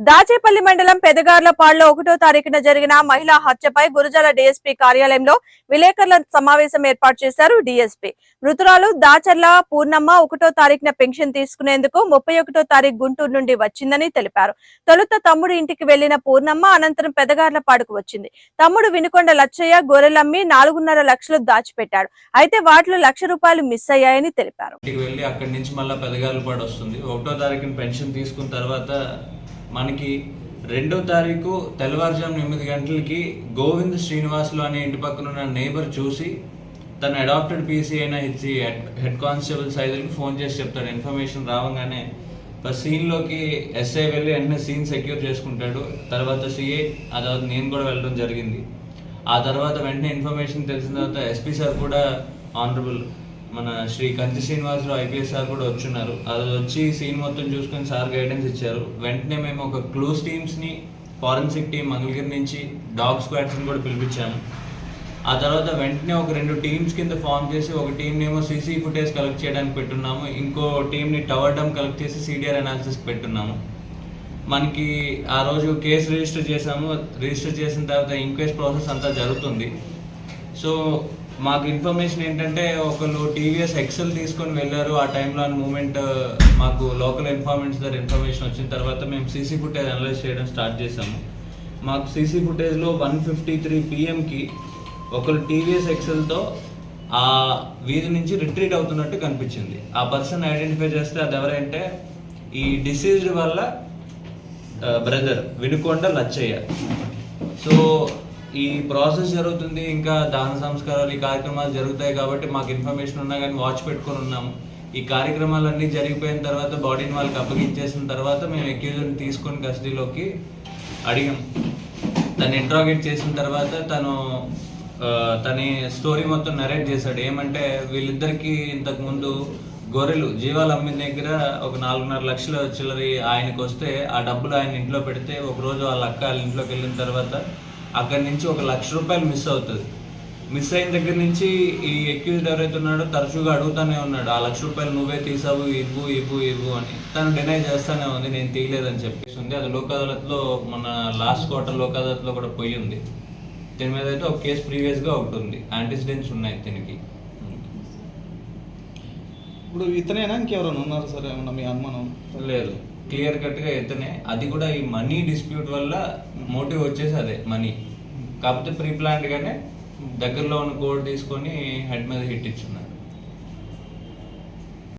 దాచేపల్లి మండలం పెదగార్లపాడులో ఒకటో తారీఖున జరిగిన మహిళా హత్యపై గురజాల డీఎస్పీ కార్యాలయంలో విలేకరుల సమావేశం ఏర్పాటు చేశారు డీఎస్పీ. మృతురాలు దాచర్ల పూర్ణమ్మ ఒకటో తారీఖున పెన్షన్ తీసుకునేందుకు ముప్పై ఒకటో తారీఖు గుంటూరు నుండి వచ్చిందని తెలిపారు. తొలుత తమ్ముడు ఇంటికి వెళ్ళిన పూర్ణమ్మ అనంతరం పెదగార్లపాడుకు వచ్చింది. తమ్ముడు వినుకొండ లచ్చయ్య గొర్రెలమ్మి నాలుగున్నర లక్షలు దాచిపెట్టాడు. అయితే వాటిలో లక్ష రూపాయలు మిస్ అయ్యాయని తెలిపారు. అక్కడి నుంచి మళ్ళీ వస్తుంది. ఒకటో తారీఖున పెన్షన్ తీసుకున్న తర్వాత మనకి రెండో తారీఖు తెల్లవారుజాము ఎనిమిది గంటలకి గోవింద్ శ్రీనివాసులు అనే ఇంటి పక్కన ఉన్న నేబర్ చూసి తన అడాప్టెడ్ పీసీ అయిన ఇచ్చి హెడ్ కానిస్టేబుల్ సైదులకి ఫోన్ చేసి చెప్తాడు. ఇన్ఫర్మేషన్ రావంగానే ఫస్ట్ సీన్లోకి ఎస్ఐ వెళ్ళి వెంటనే సీన్ సెక్యూర్ చేసుకుంటాడు. తర్వాత సిఏ ఆ తర్వాత నేను కూడా వెళ్ళడం జరిగింది. ఆ తర్వాత వెంటనే ఇన్ఫర్మేషన్ తెలిసిన తర్వాత ఎస్పీ సార్ కూడా ఆనరబుల్ మన శ్రీ కంచి శ్రీనివాసరావు ఐపీఎస్ సార్ కూడా వచ్చున్నారు. అది వచ్చి సీన్ మొత్తం చూసుకొని సార్ గైడెన్స్ ఇచ్చారు. వెంటనే మేము ఒక క్లోజ్ టీమ్స్ని ఫారెన్సిక్ టీం మంగళగిరి నుంచి డాగ్ స్క్వాడ్స్ని కూడా పిలిపించాము. ఆ తర్వాత వెంటనే ఒక రెండు టీమ్స్ కింద ఫామ్ చేసి ఒక టీంని ఏమో సీసీ ఫుటేజ్ కలెక్ట్ చేయడానికి పెట్టున్నాము. ఇంకో టీంని టవర్ డమ్ కలెక్ట్ చేసి సీడియర్ అనాలిసిస్ పెట్టున్నాము. మనకి ఆ రోజు కేసు రిజిస్టర్ చేసాము రిజిస్టర్ చేసిన తర్వాత ఇంక్వెస్ట్ ప్రాసెస్ అంతా జరుగుతుంది. సో మాకు ఇన్ఫర్మేషన్ ఏంటంటే ఒకళ్ళు టీవీఎస్ ఎక్సెల్ తీసుకొని వెళ్ళారు. ఆ టైంలో ఆ మూమెంట్ మాకు లోకల్ ఇన్ఫార్మెంట్స్ దగ్గర ఇన్ఫర్మేషన్ వచ్చిన తర్వాత మేము సీసీ ఫుటేజ్ అనలైజ్ చేయడం స్టార్ట్ చేసాము మాకు సీసీ ఫుటేజ్లో వన్ ఫిఫ్టీ త్రీ పిఎంకి ఒకరు టీవీఎస్ ఎక్సెల్తో ఆ వీధి నుంచి రిట్రీట్ అవుతున్నట్టు కనిపించింది. ఆ పర్సన్ ఐడెంటిఫై చేస్తే అది ఎవరంటే ఈ డిసీజ్డ్ వల్ల బ్రదర్ వినుకొండ లచ్చయ్య. సో ఈ ప్రాసెస్ జరుగుతుంది ఇంకా దాన సంస్కారాలు ఈ కార్యక్రమాలు జరుగుతాయి కాబట్టి మాకు ఇన్ఫర్మేషన్ ఉన్నా కానీ వాచ్ పెట్టుకొని ఉన్నాము. ఈ కార్యక్రమాలన్నీ జరిగిపోయిన తర్వాత బాడీని వాళ్ళకి అప్పగించేసిన తర్వాత మేము ఎక్యూజర్ని తీసుకొని కస్టడీలోకి అడిగాం. తను ఇంట్రాగేట్ చేసిన తర్వాత తను తన స్టోరీ మొత్తం నరేట్ చేశాడు. ఏమంటే వీళ్ళిద్దరికి ఇంతకుముందు గొర్రెలు జీవాలు అమ్మిన దగ్గర ఒక నాలుగున్నర లక్షల చిల్లరి ఆయనకు వస్తే ఆ డబ్బులు ఆయన ఇంట్లో పెడితే ఒకరోజు వాళ్ళ అక్క వాళ్ళ ఇంట్లోకి వెళ్ళిన తర్వాత అక్కడి నుంచి ఒక లక్ష రూపాయలు మిస్ అవుతుంది. మిస్ అయిన దగ్గర నుంచి ఈ ఎక్యూజ్డ్ ఎవరైతే ఉన్నాడో తరచుగా అడుగుతానే ఉన్నాడు ఆ లక్ష రూపాయలు నువ్వే తీసావు ఇవ్వు ఇవ్వు ఇవ్వు అని. తను డినై చేస్తానే ఉంది నేను తీయలేదని చెప్పేసి ఉంది. అది లోక్ అదాలత్లో మన లాస్ట్ క్వార్టర్ లోక్ అదాలత్లో కూడా పోయి ఉంది. దీని మీద అయితే ఒక కేసు ప్రీవియస్గా ఒకటి ఉంది. యాంటిసిడెంట్స్ ఉన్నాయి దీనికి. ఇప్పుడు ఇతనేనా ఇంకెవరైనా ఉన్నారు సార్? ఏమన్నా మీ అనుమానం? లేదు. క్లియర్ కట్గా ఇతనే అది కూడా ఈ మనీ డిస్ప్యూట్ వల్ల మోటివ్ వచ్చేసి అదే మనీ. కాకపోతే ప్రీ ప్లాంట్గానే దగ్గరలో ఉన్న కోడ్ తీసుకొని హెడ్ మీద హిట్ ఇచ్చున్నారు.